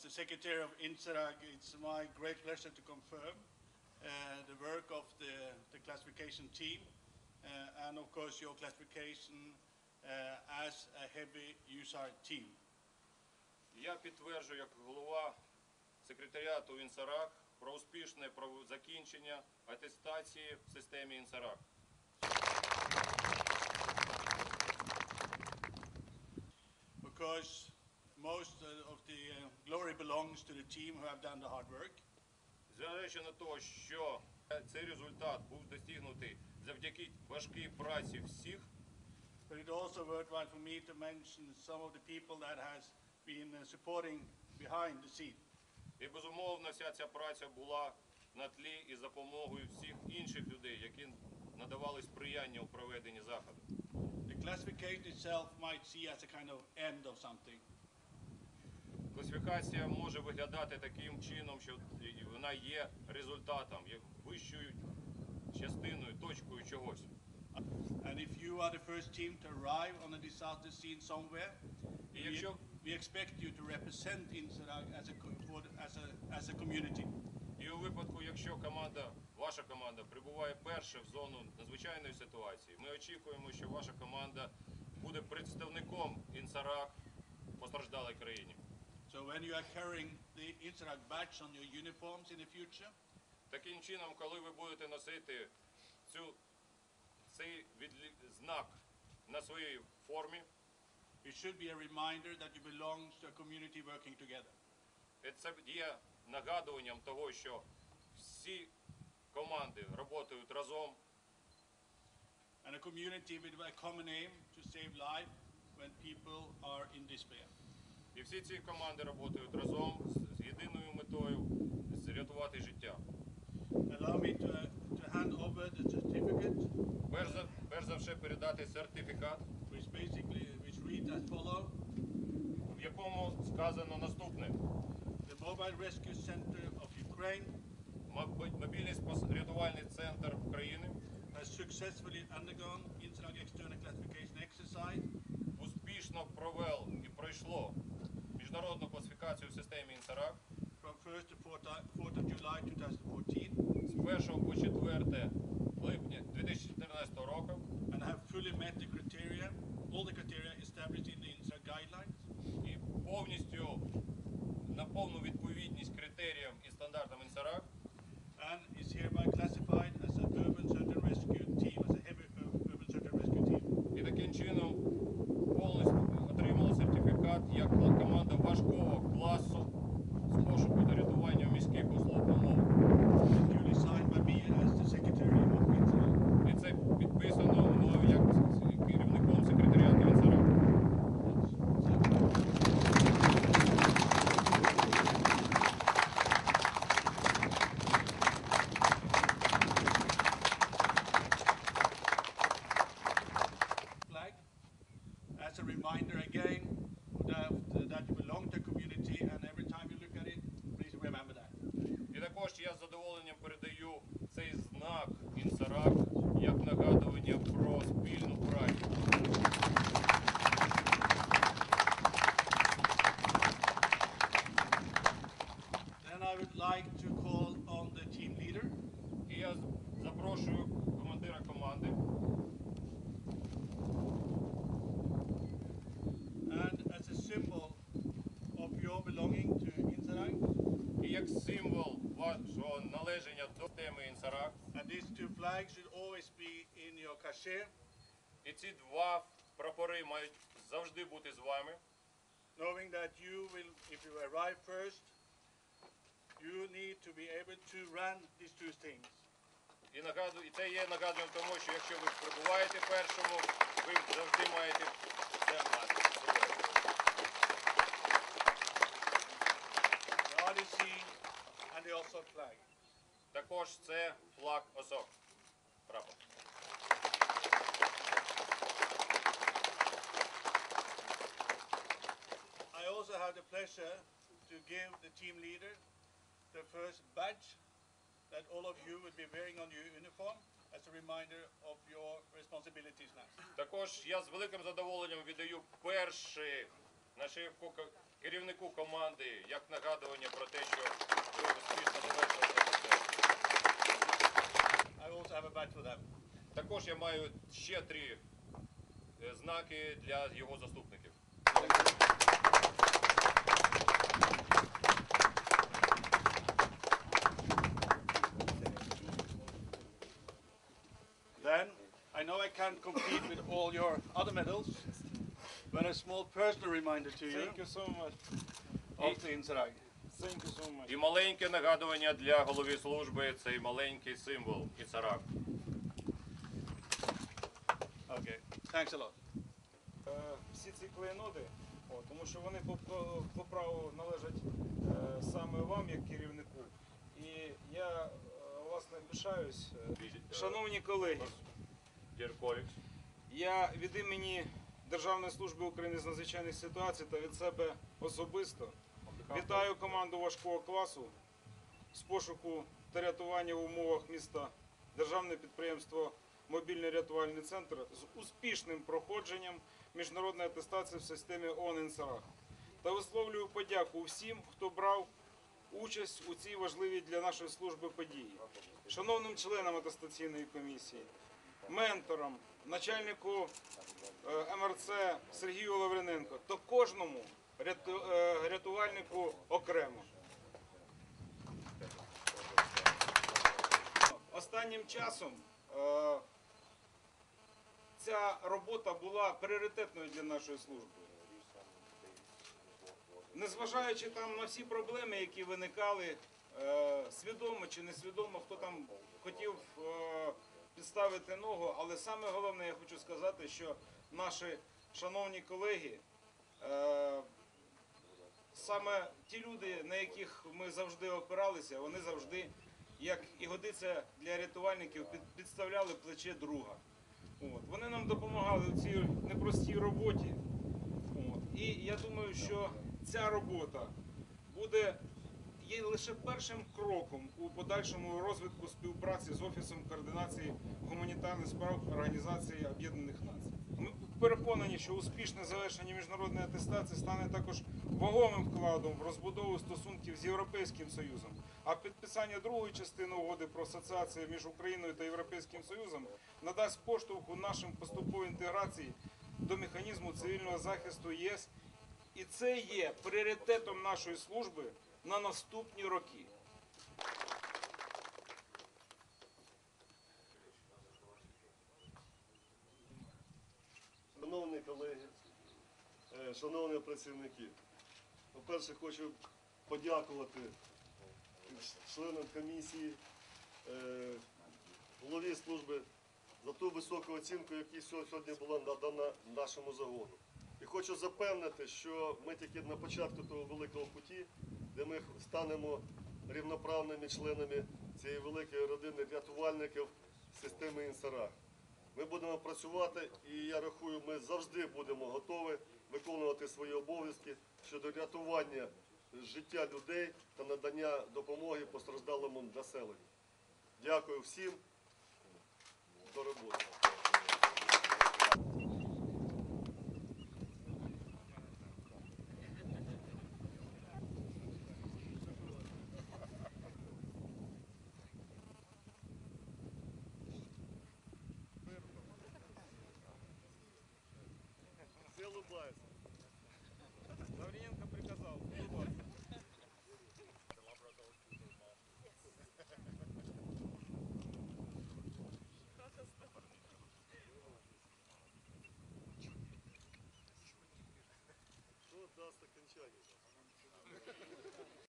As the Secretary of INSERAG, it's my great pleasure to confirm uh, the work of the, the classification team uh, and of course your classification uh, as a heavy user team. Я підтверджую як голова секретаріату Інсарак про успішне пров- закінчення атестації в системі Інсарак. Because most uh, of the uh, glory belongs to the team who have done the hard work. Зважаючи на те, що цей результат був досягнутий завдяки важкій праці всіх, But it's also worthwhile for me to mention some of the people that has been uh, supporting behind the scene. і безумовно вся ця праця була на тлі і за допомогою всіх інших людей, які надавали сприяння у проведенні заходу. The classification itself might see as a kind of end of something. Класифікація може виглядати таким чином, що вона є результатом, є вищою частиною, точкою чогось. And if you are the first team to arrive on a disaster scene somewhere, І якщо, we expect you to represent Inserag as a, as a, as a community. і у випадку, якщо команда, ваша команда прибуває перша в зону надзвичайної ситуації, ми очікуємо, що ваша команда буде представником Інсарак постраждалій країні. So when you are carrying the Inserag badge on your uniforms in the future, Таким чином, коли ви будете носити цю, цей відлі- знак на своїй формі, it should be a reminder that you belong to a community working together. І Це є нагадуванням того, що всі команди працюють разом, And a community with a common aim to save life when people are in despair. І всі ці команди працюють разом з- єдиною метою зрятувати життя. Allow me to, to hand over the certificate, Перш за, перш за все передати сертифікат, which basically which reads as follow. в якому сказано наступне. The Mobile Rescue Center of Ukraine Моб- Мобільний рятувальний центр України has successfully undergone Interlag external classification exercise успішно провел і пройшло міжнародну класифікацію в системі Інсарак from 1st to 4th 4th of July 2014 з 1 по 4 липня 2014 року and have fully met the criteria, all the criteria established in reminder again that, that you belong to a community and every time you look at it, please remember that. І також я з задоволенням передаю цей знак Інсарак як нагадування про спільну працю. Належення до теми Інсарак. and these two flags should always be in your cachet, І ці два прапори мають завжди бути з вами. knowing that you will, if you arrive first, you need to be able to run these two things. І нагадую, і це є нагадуванням тому, що якщо ви прибуваєте першому, ви завжди маєте це мати. з собою. The RDC and the OSOC flag. Також це флаг ОСОК. Прапор. I also have the pleasure to give the team leader the first badge that all of you will be wearing on your uniform as a reminder of your responsibilities now. Також я з великим задоволенням віддаю перший на шиївку керівнику команди, як нагадування про те, що ви успішно завершили have a badge for them. Також я маю ще три е, знаки для його заступників. Then, I know I can't compete with all your other medals, but a small personal reminder to you Thank you so much. of the Inserag. І маленьке нагадування для голови служби цей маленький символ Іцарак. Okay, thanks a lot. Е, Всі ці клейноти, о, тому що вони по, по, по праву належать е, саме вам, як керівнику. І я е, власне пишаюсь. Е, Шановні колеги, Dear colleagues, я від імені Державної служби України з надзвичайних ситуацій та від себе особисто вітаю команду важкого класу з пошуку та рятування в умовах міста Державне підприємство Мобільний рятувальний центр з успішним проходженням міжнародної атестації в системі ООН «Інсарах». Та висловлюю подяку всім, хто брав участь у цій важливій для нашої служби події. Шановним членам атестаційної комісії, менторам, начальнику е, МРЦ Сергію Лавриненко та кожному рятувальнику окремо. Останнім часом е, ця робота була пріоритетною для нашої служби. Незважаючи там на всі проблеми, які виникали, е, свідомо чи несвідомо, хто там хотів е, підставити ногу, але саме головне, я хочу сказати, що наші шановні колеги, е, саме ті люди, на яких ми завжди опиралися, вони завжди, як і годиться для рятувальників, підставляли плече друга. От. Вони нам допомагали в цій непростій роботі. От. І я думаю, що ця робота буде є лише першим кроком у подальшому розвитку співпраці з Офісом координації гуманітарних справ Організації Об'єднаних Націй. Переконані, що успішне завершення міжнародної атестації стане також вагомим вкладом в розбудову стосунків з Європейським Союзом. А підписання другої частини угоди про асоціацію між Україною та Європейським Союзом надасть поштовху нашим поступовій інтеграції до механізму цивільного захисту ЄС і це є пріоритетом нашої служби на наступні роки. Шановні колеги, е, шановні працівники, по-перше, хочу подякувати членам комісії, е, голові служби за ту високу оцінку, яка сьогодні була надана нашому загону. І хочу запевнити, що ми тільки на початку того великого путі, де ми станемо рівноправними членами цієї великої родини рятувальників системи Інсарах. Будемо працювати, і я рахую, ми завжди будемо готові виконувати свої обов'язки щодо рятування життя людей та надання допомоги постраждалому населенню. Дякую всім. До роботи. славится. Лавриненко приказал ну, улыбаться. Что даст окончание?